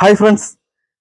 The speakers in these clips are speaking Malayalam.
ഹായ് ഫ്രണ്ട്സ്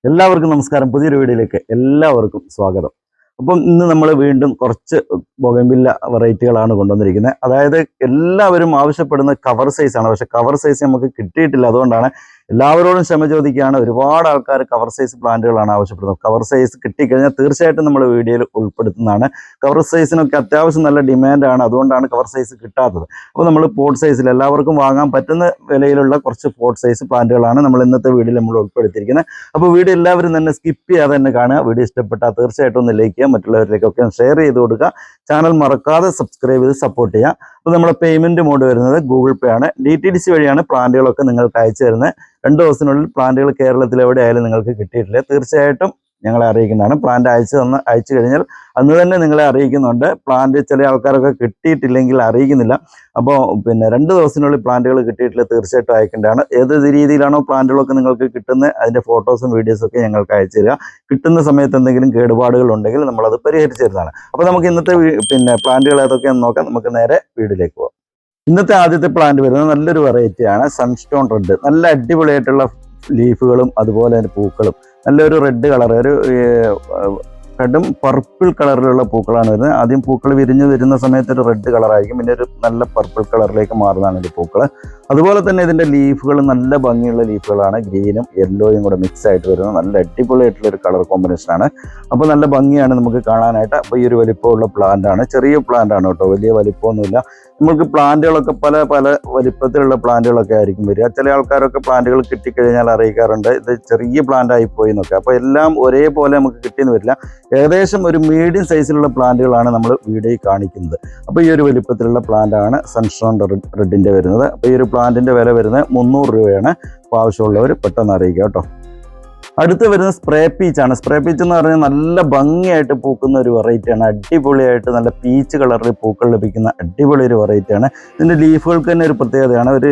എല്ലാവർക്കും നമസ്കാരം. പുതിയൊരു വീഡിയോയിലേക്ക് എല്ലാവർക്കും സ്വാഗതം. അപ്പം ഇന്ന് നമ്മൾ വീണ്ടും കുറച്ച് ബൊഗമ്പില്ല വെറൈറ്റികളാണ് കൊണ്ടുവന്നിരിക്കുന്നത്. അതായത് എല്ലാവരും ആവശ്യപ്പെടുന്ന കവർ സൈസ് ആണ്. പക്ഷെ കവർ സൈസ് നമുക്ക് കിട്ടിയിട്ടില്ല. അതുകൊണ്ടാണ് എല്ലാവരോടും ക്ഷമ ചോദിക്കുകയാണ്. ഒരുപാട് ആൾക്കാർ കവർ സൈസ് പ്ലാന്റുകളാണ് ആവശ്യപ്പെടുന്നത്. കവർ സൈസ് കിട്ടിക്കഴിഞ്ഞാൽ തീർച്ചയായിട്ടും നമ്മൾ വീഡിയോയിൽ ഉൾപ്പെടുത്തുന്നതാണ്. കവർ സൈസിനൊക്കെ അത്യാവശ്യം നല്ല ഡിമാൻഡാണ് അതുകൊണ്ടാണ് കവർ സൈസ് കിട്ടാത്തത്. അപ്പോൾ നമ്മൾ പോട്ട് സൈസിൽ എല്ലാവർക്കും വാങ്ങാൻ പറ്റുന്ന വിലയിലുള്ള കുറച്ച് പോട്ട് സൈസ് പ്ലാന്റുകളാണ് നമ്മൾ ഇന്നത്തെ വീഡിയോയിൽ നമ്മൾ ഉൾപ്പെടുത്തിയിരിക്കുന്നത്. അപ്പോൾ വീഡിയോ എല്ലാവരും തന്നെ സ്കിപ്പ് ചെയ്യാതെ തന്നെ കാണുക. വീഡിയോ ഇഷ്ടപ്പെട്ടാൽ തീർച്ചയായിട്ടും ഒന്ന് ലൈക്ക് ചെയ്യുക. മറ്റുള്ളവരിലേക്കൊക്കെ ഷെയർ ചെയ്ത് കൊടുക്കുക. ചാനൽ മറക്കാതെ സബ്സ്ക്രൈബ് ചെയ്ത് സപ്പോർട്ട് ചെയ്യുക. അപ്പോൾ നമ്മുടെ പേയ്മെന്റ് മോഡ് വരുന്നത് ഗൂഗിൾ പേ ആണ്. ഡി ടി ഡി സി വഴിയാണ് പ്ലാന്റുകളൊക്കെ നിങ്ങൾക്ക് അയച്ചു തരുന്നത്. രണ്ട് ദിവസത്തിനുള്ളിൽ പ്ലാന്റുകൾ കേരളത്തിൽ എവിടെയായാലും നിങ്ങൾക്ക് കിട്ടിയിട്ടില്ല. തീർച്ചയായിട്ടും ഞങ്ങളെ അറിയിക്കുന്നതാണ്. പ്ലാന്റ് അയച്ചു തന്ന് അയച്ചു കഴിഞ്ഞാൽ അന്ന് തന്നെ നിങ്ങളെ അറിയിക്കുന്നുണ്ട്. പ്ലാന്റ് ചില ആൾക്കാരൊക്കെ കിട്ടിയിട്ടില്ലെങ്കിൽ അറിയിക്കുന്നില്ല. അപ്പോൾ പിന്നെ രണ്ട് ദിവസത്തിനുള്ളിൽ പ്ലാന്റുകൾ കിട്ടിയിട്ടില്ല തീർച്ചയായിട്ടും അയക്കേണ്ടതാണ്. ഏത് രീതിയിലാണോ പ്ലാന്റുകളൊക്കെ നിങ്ങൾക്ക് കിട്ടുന്നത് അതിന്റെ ഫോട്ടോസും വീഡിയോസും ഒക്കെ ഞങ്ങൾക്ക് അയച്ചു തരിക. കിട്ടുന്ന സമയത്ത് എന്തെങ്കിലും കേടുപാടുകൾ ഉണ്ടെങ്കിൽ നമ്മളത് പരിഹരിച്ചു തരുന്നതാണ്. അപ്പോൾ നമുക്ക് ഇന്നത്തെ പിന്നെ പ്ലാന്റുകൾ ഏതൊക്കെയാണെന്ന് നോക്കാം. നമുക്ക് നേരെ വീട്ടിലേക്ക് പോകാം ഇന്നത്തെ ആദ്യത്തെ പ്ലാന്റ് വരുന്നത് നല്ലൊരു വെറൈറ്റിയാണ് സൺസ്റ്റോൺ റെഡ് നല്ല അടിപൊളിയായിട്ടുള്ള ലീഫുകളും അതുപോലെ തന്നെ പൂക്കളും. നല്ലൊരു റെഡ് കളർ ഒരു കടും പർപ്പിൾ കളറിലുള്ള പൂക്കളാണ് വരുന്നത്. ആദ്യം പൂക്കൾ വിരിഞ്ഞ് വരുന്ന സമയത്ത് ഒരു റെഡ് കളറായിരിക്കും പിന്നെ ഒരു നല്ല പർപ്പിൾ കളറിലേക്ക് മാറുന്നതാണ് ഇതിന്റെ പൂക്കൾ അതുപോലെ തന്നെ ഇതിന്റെ ലീഫുകൾ നല്ല ഭംഗിയുള്ള ലീഫുകളാണ് ഗ്രീനും യെല്ലോയും കൂടെ മിക്സ് ആയിട്ട് വരുന്നത്. നല്ല അടിപൊളിയായിട്ടുള്ള ഒരു കളർ കോമ്പിനേഷനാണ് അപ്പോൾ നല്ല ഭംഗിയാണ് നമുക്ക് കാണാനായിട്ട്. അപ്പോൾ ഈ ഒരു വലിപ്പമുള്ള പ്ലാന്റ് ആണ്. ചെറിയ പ്ലാന്റ് ആണ് കേട്ടോ. വലിയ വലിപ്പമൊന്നുമില്ല. നമുക്ക് പ്ലാന്റുകളൊക്കെ പല പല വലിപ്പത്തിലുള്ള പ്ലാന്റുകളൊക്കെ ആയിരിക്കും വരിക. ചില ആൾക്കാരൊക്കെ പ്ലാന്റുകൾ കിട്ടിക്കഴിഞ്ഞാൽ അറിയിക്കാറുണ്ട്. ഇത് ചെറിയ പ്ലാന്റ് ആയി പോയി എന്നൊക്കെ. അപ്പോൾ എല്ലാം ഒരേപോലെ നമുക്ക് കിട്ടിയെന്ന് വരില്ല. ഏകദേശം ഒരു മീഡിയം സൈസിലുള്ള പ്ലാന്റുകളാണ് നമ്മൾ വീഡിയോയിൽ കാണിക്കുന്നത്. അപ്പോൾ ഈ ഒരു വലിപ്പത്തിലുള്ള പ്ലാന്റാണ് സൺസ്റ്റോൺ റെഡിന്റെ വരുന്നത്. അപ്പോൾ ഈ ഒരു പ്ലാന്റിന്റെ വില വരുന്നത് മുന്നൂറ് രൂപയാണ്. അപ്പോൾ ആവശ്യമുള്ളവർ പെട്ടെന്ന് അറിയിക്കുക കേട്ടോ. അടുത്ത് വരുന്ന സ്പ്രേ പീച്ചാണ് സ്പ്രേ പീച്ച് എന്ന് പറഞ്ഞാൽ നല്ല ഭംഗിയായിട്ട് പൂക്കുന്ന ഒരു വെറൈറ്റിയാണ് അടിപൊളിയായിട്ട് നല്ല പീച്ച് കളറിൽ പൂക്കൾ ലഭിക്കുന്ന അടിപൊളി ഒരു വെറൈറ്റിയാണ് ഇതിന്റെ ലീഫുകൾക്ക് തന്നെ ഒരു പ്രത്യേകതയാണ്. ഒരു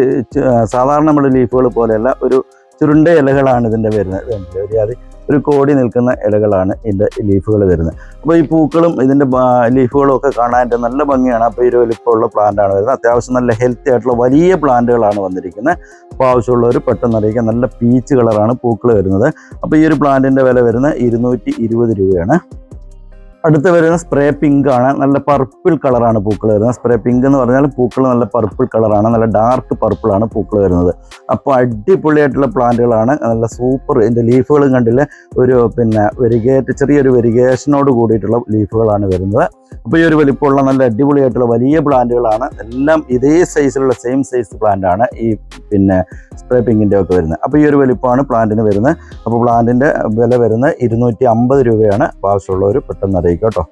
സാധാരണ നമ്മുടെ ലീഫുകൾ പോലെയല്ല ഒരു ചുരുണ്ട ഇലകളാണ് ഇതിന്റെ വരുന്നത്. അത് ഒരു കോടി നിൽക്കുന്ന ഇലകളാണ് ഇതിന്റെ ലീഫുകൾ വരുന്നത്. അപ്പോൾ ഈ പൂക്കളും ഇതിന്റെ ലീഫുകളും ഒക്കെ കാണാനായിട്ട് നല്ല ഭംഗിയാണ്. അപ്പോൾ ഈ വലിപ്പമുള്ള പ്ലാന്റ് ആണ് വരുന്നത്. അത്യാവശ്യം നല്ല ഹെൽത്തി ആയിട്ടുള്ള വലിയ പ്ലാന്റുകളാണ് വന്നിരിക്കുന്നത്. അപ്പോൾ ആവശ്യമുള്ളവർ പെട്ടെന്ന് അറിയിക്കാൻ നല്ല പീച്ച് കളറാണ് പൂക്കൾ വരുന്നത്. അപ്പോൾ ഈ ഒരു പ്ലാന്റിന്റെ വില വരുന്നത് ഇരുന്നൂറ്റി രൂപയാണ്. അടുത്ത് വരുന്ന സ്പ്രേ പിങ്ക് ആണ്. നല്ല പർപ്പിൾ കളറാണ് പൂക്കൾ വരുന്നത്. സ്പ്രേ പിങ്ക് എന്ന് പറഞ്ഞാൽ പൂക്കൾ നല്ല പർപ്പിൾ കളറാണ് നല്ല ഡാർക്ക് പർപ്പിളാണ് പൂക്കൾ വരുന്നത്. അപ്പോൾ അടിപൊളിയായിട്ടുള്ള പ്ലാന്റുകളാണ്. നല്ല സൂപ്പർ ഇതിന്റെ ലീഫുകളും കണ്ടില്ല? ഒരു പിന്നെ വെരിഗേറ്റ് ചെറിയൊരു വെരിഗേഷനോട് കൂടിയിട്ടുള്ള ലീഫുകളാണ് വരുന്നത്. അപ്പോൾ ഈ ഒരു വലിപ്പമുള്ള നല്ല അടിപൊളിയായിട്ടുള്ള വലിയ പ്ലാന്റുകളാണ്. എല്ലാം ഇതേ സൈസിലുള്ള സെയിം സൈസ് പ്ലാന്റ് ആണ് ഈ പിന്നെ സ്പ്രേ പിങ്കിന്റെ ഒക്കെ വരുന്നത്. അപ്പോൾ ഈ ഒരു വലിപ്പമാണ് പ്ലാന്റിന് വരുന്നത്. അപ്പോൾ പ്ലാന്റിന്റെ വില വരുന്നത് ഇരുന്നൂറ്റി രൂപയാണ്. അപ്പോൾ ആവശ്യമുള്ളവർ പെട്ടെന്ന് അറിയിക്കുക കേട്ടോ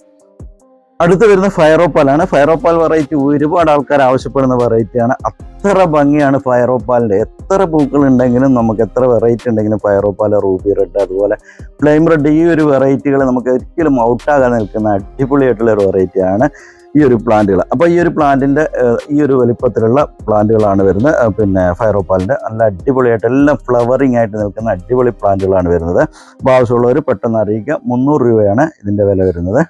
അടുത്ത് വരുന്ന ഫയറോപ്പാലാണ് ഫയറോപ്പാൽ വെറൈറ്റി ഒരുപാട് ആൾക്കാർ ആവശ്യപ്പെടുന്ന വെറൈറ്റിയാണ് അത്ര ഭംഗിയാണ് ഫയറോപ്പാലിന്റെ. എത്ര പൂക്കൾ ഉണ്ടെങ്കിലും നമുക്ക് എത്ര വെറൈറ്റി ഉണ്ടെങ്കിലും ഫയറോപ്പാൽ റൂബി റെഡ് അതുപോലെ ഫ്ലെയിം റെഡ് ഈ ഒരു വെറൈറ്റികൾ നമുക്ക് ഒരിക്കലും ഔട്ടാകാതെ നിൽക്കുന്ന അടിപൊളിയായിട്ടുള്ള ഒരു വെറൈറ്റിയാണ് ഈ ഒരു പ്ലാന്റുകൾ. അപ്പോൾ ഈ ഒരു പ്ലാന്റിന്റെ ഈ ഒരു വലിപ്പത്തിലുള്ള പ്ലാന്റുകളാണ് വരുന്നത്. പിന്നെ ഫയറോപ്പാലിന്റെ നല്ല അടിപൊളിയായിട്ട് എല്ലാം ഫ്ലവറിംഗ് ആയിട്ട് നിൽക്കുന്ന അടിപൊളി പ്ലാന്റുകളാണ് വരുന്നത്. അപ്പോൾ ആവശ്യമുള്ളവർ പെട്ടെന്ന് അറിയിക്കുക. മുന്നൂറ് രൂപയാണ് ഇതിന്റെ വില വരുന്നത്.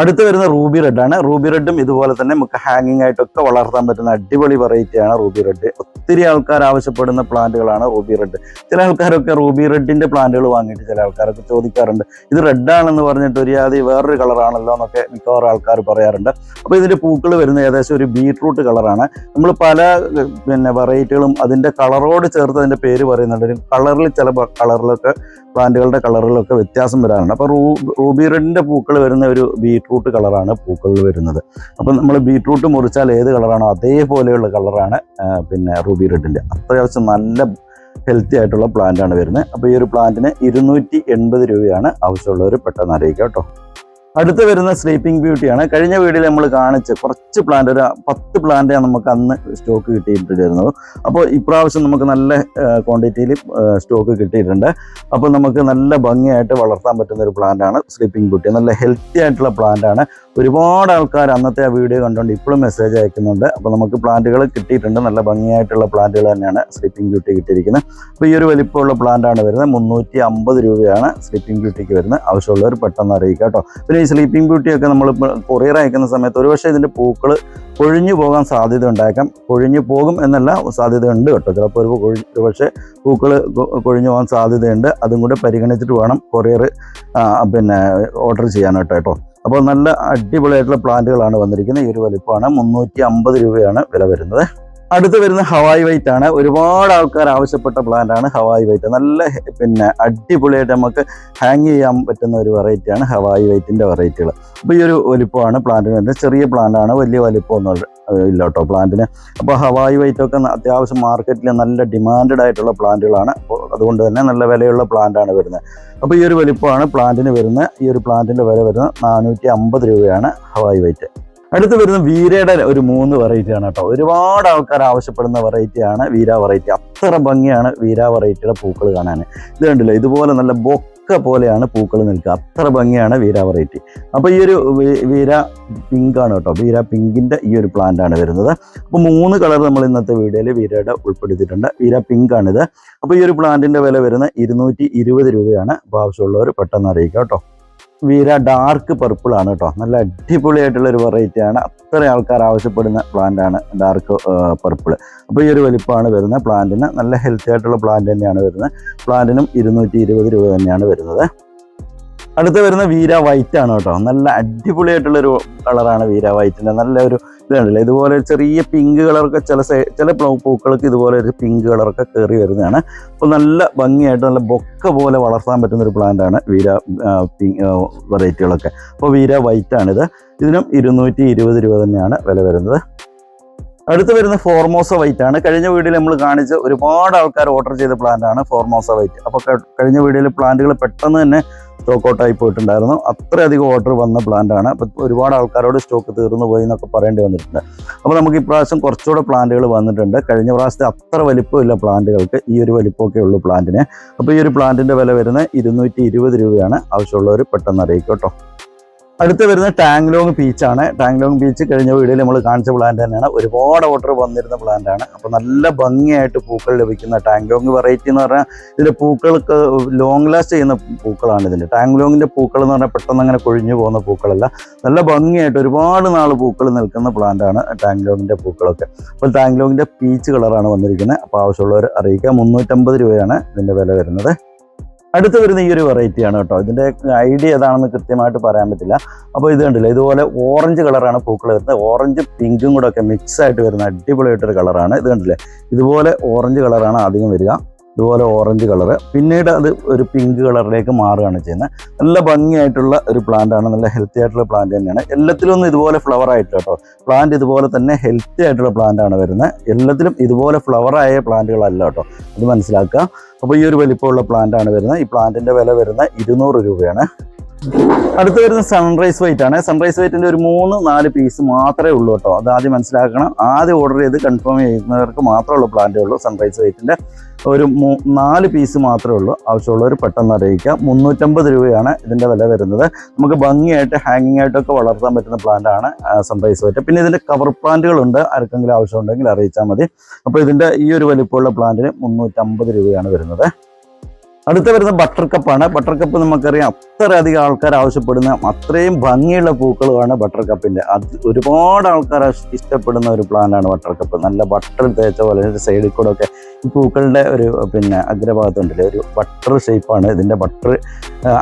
അടുത്ത് വരുന്ന റൂബി റെഡ് ആണ്. റൂബി റെഡും ഇതുപോലെ തന്നെ നമുക്ക് ഹാങ്ങിങ് ആയിട്ടൊക്കെ വളർത്താൻ പറ്റുന്ന അടിപൊളി വെറൈറ്റിയാണ് റൂബി റെഡ്. ഒത്തിരി ആൾക്കാർ ആവശ്യപ്പെടുന്ന പ്ലാന്റുകളാണ് റൂബി റെഡ്. ചില ആൾക്കാരൊക്കെ റൂബി റെഡിന്റെ പ്ലാന്റുകൾ വാങ്ങിയിട്ട് ചില ആൾക്കാരൊക്കെ ചോദിക്കാറുണ്ട്. ഇത് റെഡ് ആണെന്ന് പറഞ്ഞിട്ട് ഒരു അത് വേറൊരു കളറാണല്ലോ എന്നൊക്കെ മിക്കവാറും ആൾക്കാർ പറയാറുണ്ട്. അപ്പോൾ ഇതിന്റെ പൂക്കൾ വരുന്ന ഏകദേശം ഒരു ബീട്രൂട്ട് കളറാണ് നമ്മൾ പല പിന്നെ വെറൈറ്റികളും അതിന്റെ കളറോട് ചേർത്ത് അതിന്റെ പേര് പറയുന്നുണ്ട്. കളറിൽ ചില കളറിലൊക്കെ പ്ലാന്റുകളുടെ കളറിലൊക്കെ വ്യത്യാസം വരാറുണ്ട്. അപ്പോൾ റൂബി റെഡിന്റെ പൂക്കൾ വരുന്ന ഒരു ബീട്രൂട്ട് കളറാണ് പൂക്കളിൽ വരുന്നത്. അപ്പം നമ്മൾ ബീട്രൂട്ട് മുറിച്ചാൽ ഏത് കളറാണോ അതേപോലെയുള്ള കളറാണ് പിന്നെ റൂബി റെഡിന്റെ അത്യാവശ്യം നല്ല ഹെൽത്തി ആയിട്ടുള്ള പ്ലാന്റാണ് വരുന്നത്. അപ്പോൾ ഈ ഒരു പ്ലാന്റിന് ഇരുന്നൂറ്റി എൺപത് രൂപയാണ് ആവശ്യമുള്ളവർ പെട്ടെന്ന് അറിയിക്കാം കേട്ടോ. അടുത്ത് വരുന്ന സ്ലീപ്പിംഗ് ബ്യൂട്ടിയാണ് കഴിഞ്ഞ വീഡിയോയിൽ നമ്മൾ കാണിച്ച് കുറച്ച് പ്ലാന്റ് ഒരു പത്ത് പ്ലാന്റാണ് നമുക്ക് അന്ന് സ്റ്റോക്ക് കിട്ടിയിട്ടുണ്ടായിരുന്നത്. അപ്പോൾ ഇപ്രാവശ്യം നമുക്ക് നല്ല ക്വാണ്ടിറ്റിയിൽ സ്റ്റോക്ക് കിട്ടിയിട്ടുണ്ട്. അപ്പോൾ നമുക്ക് നല്ല ഭംഗിയായിട്ട് വളർത്താൻ പറ്റുന്ന ഒരു പ്ലാന്റാണ് സ്ലീപ്പിംഗ് ബ്യൂട്ടി നല്ല ഹെൽത്തി ആയിട്ടുള്ള പ്ലാന്റാണ് ഒരുപാട് ആൾക്കാർ അന്നത്തെ ആ വീഡിയോ കണ്ടുകൊണ്ട് ഇപ്പോഴും മെസ്സേജ് അയക്കുന്നുണ്ട്. അപ്പോൾ നമുക്ക് പ്ലാന്റുകൾ കിട്ടിയിട്ടുണ്ട്. നല്ല ഭംഗിയായിട്ടുള്ള പ്ലാന്റുകൾ തന്നെയാണ് സ്ലീപ്പിംഗ് ബ്യൂട്ടി കിട്ടിയിരിക്കുന്നത്. അപ്പോൾ ഈ ഒരു വലിപ്പമുള്ള പ്ലാന്റാണ് വരുന്നത്. മുന്നൂറ്റി അമ്പത് രൂപയാണ് സ്ലീപ്പിംഗ് ബ്യൂട്ടിക്ക് വരുന്നത്. ആവശ്യമുള്ളവർ പെട്ടെന്ന് അറിയിക്കുക കേട്ടോ. പിന്നെ ഈ സ്ലീപ്പിംഗ് ബ്യൂട്ടിയൊക്കെ നമ്മൾ കൊറിയർ അയക്കുന്ന സമയത്ത് ഒരുപക്ഷെ ഇതിന്റെ പൂക്കൾ കൊഴിഞ്ഞു പോകാൻ സാധ്യത ഉണ്ടായേക്കാം. കൊഴിഞ്ഞു പോകും എന്നല്ല സാധ്യത ഉണ്ട് കേട്ടോ. ചിലപ്പോൾ ഒരു ഒരുപക്ഷെ പൂക്കൾ കൊഴിഞ്ഞു പോകാൻ സാധ്യതയുണ്ട്. അതും കൂടെ പരിഗണിച്ചിട്ട് വേണം കൊറിയർ പിന്നെ ഓർഡർ ചെയ്യാനായിട്ട് കേട്ടോ. അപ്പോൾ നല്ല അടിപൊളിയായിട്ടുള്ള പ്ലാന്റുകളാണ് വന്നിരിക്കുന്നത്. ഈ ഒരു വലിപ്പമാണ്. മുന്നൂറ്റി അമ്പത് രൂപയാണ് വില വരുന്നത്. അടുത്ത് വരുന്ന ഹവായ് വൈറ്റ് ആണ്. ഒരുപാട് ആൾക്കാർ ആവശ്യപ്പെട്ട പ്ലാന്റ് ആണ് ഹവായ് വൈറ്റ്. നല്ല പിന്നെ അടിപൊളിയായിട്ട് നമുക്ക് ഹാങ് ചെയ്യാൻ പറ്റുന്ന ഒരു വെറൈറ്റിയാണ് ഹവായ് വൈറ്റിന്റെ വെറൈറ്റികൾ അപ്പോൾ ഈ ഒരു വലിപ്പമാണ് പ്ലാന്റിന് വരുന്നത് ചെറിയ പ്ലാന്റ് ആണ് വലിയ വലിപ്പമൊന്നും ഇല്ല- കേട്ടോ പ്ലാന്റിന് അപ്പോൾ ഹവായ് വൈറ്റ് ഒക്കെ ന- അത്യാവശ്യം മാർക്കറ്റിൽ നല്ല ഡിമാൻഡ് ആയിട്ടുള്ള പ്ലാന്റുകളാണ് അപ്പോൾ അതുകൊണ്ട് തന്നെ നല്ല വിലയുള്ള പ്ലാന്റ് ആണ് വരുന്നത്. അപ്പോൾ ഈ ഒരു വലിപ്പമാണ് പ്ലാന്റിന് വരുന്നത്. ഈ ഒരു പ്ലാന്റിന്റെ വില വരുന്നത് നാനൂറ്റി രൂപയാണ് ഹവായ് വൈറ്റ്. അടുത്ത് വരുന്ന വീരയുടെ ഒരു മൂന്ന് വെറൈറ്റി ആണ് കേട്ടോ. ഒരുപാട് ആൾക്കാർ ആവശ്യപ്പെടുന്ന വെറൈറ്റിയാണ് വീര വെറൈറ്റി അത്ര ഭംഗിയാണ് വീര വെറൈറ്റിയുടെ പൂക്കൾ കാണാൻ. ഇത് കണ്ടില്ല? ഇതുപോലെ നല്ല ബൊക്ക പോലെയാണ് പൂക്കൾ നിൽക്കുക. അത്ര ഭംഗിയാണ് വീര വെറൈറ്റി അപ്പോൾ ഈ ഒരു വീര പിങ്ക് ആണ് കേട്ടോ. വീര പിങ്കിന്റെ ഈ ഒരു പ്ലാന്റ് ആണ് വരുന്നത്. അപ്പോൾ മൂന്ന് കളർ നമ്മൾ ഇന്നത്തെ വീഡിയോയിൽ വീരയുടെ ഉൾപ്പെടുത്തിയിട്ടുണ്ട്. വീര പിങ്ക് ആണിത്. അപ്പോൾ ഈ ഒരു പ്ലാന്റിന്റെ വില വരുന്നത് ഇരുന്നൂറ്റി രൂപയാണ്. അപ്പോൾ ആവശ്യമുള്ളവർ പെട്ടെന്ന് അറിയിക്കാം കേട്ടോ. വീര ഡാർക്ക് പർപ്പിൾ ആണ് കേട്ടോ നല്ല അടിപൊളിയായിട്ടുള്ള ഒരു വെറൈറ്റി ആണ്. അത്ര ആൾക്കാർ ആവശ്യപ്പെടുന്ന പ്ലാന്റ് ആണ് ഡാർക്ക് പർപ്പിൾ അപ്പോൾ ഈ ഒരു വലിപ്പമാണ് വരുന്നത്. പ്ലാന്റിന് നല്ല ഹെൽത്തി ആയിട്ടുള്ള പ്ലാന്റ് തന്നെയാണ് വരുന്നത്. പ്ലാന്റിനും ഇരുന്നൂറ്റി രൂപ തന്നെയാണ് വരുന്നത്. അടുത്ത് വരുന്ന വീര വൈറ്റ് ആണ് കേട്ടോ. നല്ല അടിപൊളിയായിട്ടുള്ള ഒരു കളറാണ് വീര വൈറ്റിന്റെ. നല്ല ഒരു ഇത് ഇതുപോലെ ചെറിയ പിങ്ക് കളറൊക്കെ ചില ചില പൂക്കൾക്ക് ഇതുപോലെ ഒരു പിങ്ക് കളറൊക്കെ കയറി വരുന്നതാണ്. അപ്പോൾ നല്ല ഭംഗിയായിട്ട് നല്ല ബൊക്ക പോലെ വളർത്താൻ പറ്റുന്ന ഒരു പ്ലാന്റ് ആണ് വീര വെറൈറ്റികളൊക്കെ അപ്പോൾ വീര വൈറ്റ് ആണിത് ഇതിനും ഇരുന്നൂറ്റി ഇരുപത് രൂപ തന്നെയാണ് വില വരുന്നത്. അടുത്ത് വരുന്ന ഫോർമോസ വൈറ്റ് ആണ്. കഴിഞ്ഞ വീഡിയോയിൽ നമ്മൾ കാണിച്ച ഒരുപാട് ആൾക്കാർ ഓർഡർ ചെയ്ത പ്ലാന്റ് ആണ് ഫോർമോസ വൈറ്റ്. അപ്പോൾ കഴിഞ്ഞ വീഡിയോയിൽ പ്ലാന്റുകൾ പെട്ടെന്ന് തന്നെ സ്റ്റോക്ക് ഔട്ടായി പോയിട്ടുണ്ടായിരുന്നു. അത്രയധികം ഓർഡർ വന്ന പ്ലാന്റ് ആണ്. അപ്പോൾ ഒരുപാട് ആൾക്കാരോട് സ്റ്റോക്ക് തീർന്നു പോയി എന്നൊക്കെ പറയേണ്ടി വന്നിട്ടുണ്ട്. അപ്പോൾ നമുക്ക് ഇപ്രാവശ്യം കുറച്ചുകൂടെ പ്ലാന്റുകൾ വന്നിട്ടുണ്ട്. കഴിഞ്ഞ പ്രാവശ്യത്തെ അത്ര വലിപ്പമില്ല പ്ലാന്റുകൾക്ക് ഈ ഒരു വലിപ്പമൊക്കെ ഉള്ളൂ പ്ലാന്റിന് അപ്പോൾ ഈ ഒരു പ്ലാന്റിന്റെ വില വരുന്നത് ഇരുന്നൂറ്റി രൂപയാണ്. ആവശ്യമുള്ളവർ പെട്ടെന്ന് അറിയിക്കും കേട്ടോ. അടുത്ത് വരുന്ന ടാങ്ലോങ് ബീച്ചാണ് ടാങ്ലോങ് ബീച്ച് കഴിഞ്ഞ വീഡിയോയിൽ നമ്മൾ കാണിച്ച പ്ലാന്റ് തന്നെയാണ്. ഒരുപാട് ഓർഡർ വന്നിരുന്ന പ്ലാന്റ് ആണ്. അപ്പോൾ നല്ല ഭംഗിയായിട്ട് പൂക്കൾ ലഭിക്കുന്ന ടാങ്ലോങ് വെറൈറ്റി എന്ന് പറഞ്ഞാൽ ഇതിന്റെ പൂക്കൾക്ക് ലോങ് ലാസ്റ്റ് ചെയ്യുന്ന പൂക്കളാണ് ഇതിന്റെ ടാങ്ലോങ്ങിന്റെ പൂക്കൾ എന്ന് പറഞ്ഞാൽ പെട്ടെന്ന് അങ്ങനെ കൊഴിഞ്ഞു പോകുന്ന പൂക്കളല്ല. നല്ല ഭംഗിയായിട്ട് ഒരുപാട് നാൾ പൂക്കൾ നിൽക്കുന്ന പ്ലാന്റ് ആണ് ടാങ്ലോങ്ങിന്റെ പൂക്കളൊക്കെ. അപ്പോൾ ടാങ്ലോങ്ങിന്റെ പീച്ച് കളറാണ് വന്നിരിക്കുന്നത്. അപ്പോൾ ആവശ്യമുള്ളവർ അറിയിക്കുക മുന്നൂറ്റമ്പത് രൂപയാണ് ഇതിന്റെ വില വരുന്നത്. അടുത്ത് വരുന്ന ഈ ഒരു വെറൈറ്റി ആണ് കേട്ടോ. ഇതിന്റെ ഐഡിയ ഏതാണെന്ന് കൃത്യമായിട്ട് പറയാൻ പറ്റില്ല. അപ്പോൾ ഇത് കണ്ടില്ല ഇതുപോലെ ഓറഞ്ച് കളറാണ് പൂക്കൾ വരുന്നത്. ഓറഞ്ച് പിങ്കും കൂടെ ഒക്കെ മിക്സ് ആയിട്ട് വരുന്ന അടിപൊളിയായിട്ടൊരു കളറാണ് ഇത് കണ്ടില്ലേ ഇതുപോലെ ഓറഞ്ച് കളറാണ് ആദ്യം വരിക. ഇതുപോലെ ഓറഞ്ച് കളറ് പിന്നീട് അത് ഒരു പിങ്ക് കളറിലേക്ക് മാറുകയാണ് ചെയ്യുന്നത്. നല്ല ഭംഗിയായിട്ടുള്ള ഒരു പ്ലാന്റ് ആണ്. നല്ല ഹെൽത്തി ആയിട്ടുള്ള പ്ലാന്റ് തന്നെയാണ്. എല്ലാത്തിലും ഒന്നും ഇതുപോലെ ഫ്ലവർ ആയിട്ട് കേട്ടോ. പ്ലാന്റ് ഇതുപോലെ തന്നെ ഹെൽത്തി ആയിട്ടുള്ള പ്ലാന്റ് ആണ് വരുന്നത്. എല്ലാത്തിലും ഇതുപോലെ ഫ്ലവർ ആയ പ്ലാന്റുകളല്ല കേട്ടോ. അത് മനസ്സിലാക്കുക. അപ്പോൾ ഈ ഒരു വലിപ്പമുള്ള പ്ലാന്റ് ആണ് വരുന്നത്. ഈ പ്ലാന്റിന്റെ വില വരുന്നത് ഇരുന്നൂറ് രൂപയാണ്. അടുത്ത് വരുന്ന സൺറൈസ് വൈറ്റ് ആണ്. സൺറൈസ് വൈറ്റിന്റെ ഒരു മൂന്ന് നാല് പീസ് മാത്രമേ ഉള്ളൂ കേട്ടോ. അത് ആദ്യം മനസ്സിലാക്കണം. ആദ്യം ഓർഡർ ചെയ്ത് കൺഫേം ചെയ്യുന്നവർക്ക് മാത്രമുള്ള പ്ലാന്റേ ഉള്ളൂ സൺറൈസ് വൈറ്റിന്റെ ഒരു മൂ- നാല് പീസ് മാത്രമേ ഉള്ളൂ. ആവശ്യമുള്ളവർ പെട്ടെന്ന് അറിയിക്കുക. മുന്നൂറ്റമ്പത് രൂപയാണ് ഇതിന്റെ വില വരുന്നത്. നമുക്ക് ഭംഗിയായിട്ട് ഹാങ്ങിങ് ആയിട്ടൊക്കെ വളർത്താൻ പറ്റുന്ന പ്ലാന്റ് ആണ് സൺറൈസ് വൈറ്റ് പിന്നെ ഇതിന്റെ കവർ പ്ലാന്റുകളുണ്ട് ആർക്കെങ്കിലും ആവശ്യമുണ്ടെങ്കിൽ അറിയിച്ചാൽ മതി. അപ്പോൾ ഇതിന്റെ ഈ ഒരു വലിപ്പമുള്ള പ്ലാന്റിന് മുന്നൂറ്റമ്പത് രൂപയാണ് വരുന്നത്. അടുത്ത വരുന്ന ബട്ടർ കപ്പാണ് ബട്ടർ കപ്പ് നമുക്കറിയാം. അത്രയധികം ആൾക്കാർ ആവശ്യപ്പെടുന്ന അത്രയും ഭംഗിയുള്ള പൂക്കളുമാണ് ബട്ടർ കപ്പിന്റെ അത് ഒരുപാട് ആൾക്കാർ ഇഷ്ടപ്പെടുന്ന ഒരു പ്ലാന്റാണ് ബട്ടർ കപ്പ് നല്ല ബട്ടർ തേച്ച പോലെ സൈഡിൽ കൂടെ ഒക്കെ ഈ പൂക്കളുടെ ഒരു പിന്നെ അഗ്രഭാഗത്തുണ്ടല്ലേ ഒരു ബട്ടർ ഷേപ്പാണ് ഇതിന്റെ ബട്ടർ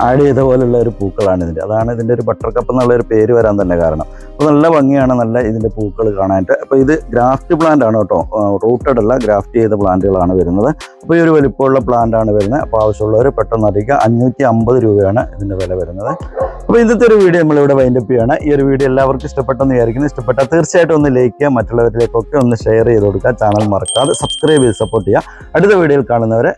ആഡ് ചെയ്ത പോലുള്ള ഒരു പൂക്കളാണ് ഇതിന്റെ. അതാണ് ഇതിന്റെ ഒരു ബട്ടർ കപ്പ് എന്നുള്ള ഒരു പേര് വരാൻ തന്നെ കാരണം. അപ്പോൾ നല്ല ഭംഗിയാണ് നല്ല ഇതിന്റെ പൂക്കൾ കാണാനായിട്ട്. അപ്പോൾ ഇത് ഗ്രാഫ്റ്റ് പ്ലാന്റ് ആണ് കേട്ടോ. റൂട്ടഡ് അല്ല ഗ്രാഫ്റ്റ് ചെയ്ത പ്ലാന്റുകളാണ് വരുന്നത്. അപ്പോൾ ഈ ഒരു വലിപ്പമുള്ള പ്ലാന്റ് ആണ് വരുന്നത്. അപ്പോൾ ആവശ്യമുള്ളവർ പെട്ടെന്ന് അറിയിക്കുക. അഞ്ഞൂറ്റി അമ്പത് രൂപയാണ് ഇതിന്റെ വില വരുന്നത്. അപ്പോൾ ഇന്നത്തെ ഒരു വീഡിയോ നമ്മളിവിടെ വൈൻഡപ്പ് ചെയ്യാണ്. ഈ ഒരു വീഡിയോ എല്ലാവർക്കും ഇഷ്ടപ്പെട്ടെന്ന് വിചാരിക്കുന്നു. ഇഷ്ടപ്പെട്ടാൽ തീർച്ചയായിട്ടും ഒന്ന് ലൈക്ക് ചെയ്യുക മറ്റുള്ളവരിലേക്കൊക്കെ ഒന്ന് ഷെയർ ചെയ്ത് കൊടുക്കുക ചാനൽ മറക്കാതെ സബ്സ്ക്രൈബ് ചെയ്ത് സപ്പോർട്ട് ചെയ്യുക. അടുത്ത വീഡിയോയിൽ കാണുന്നവരെ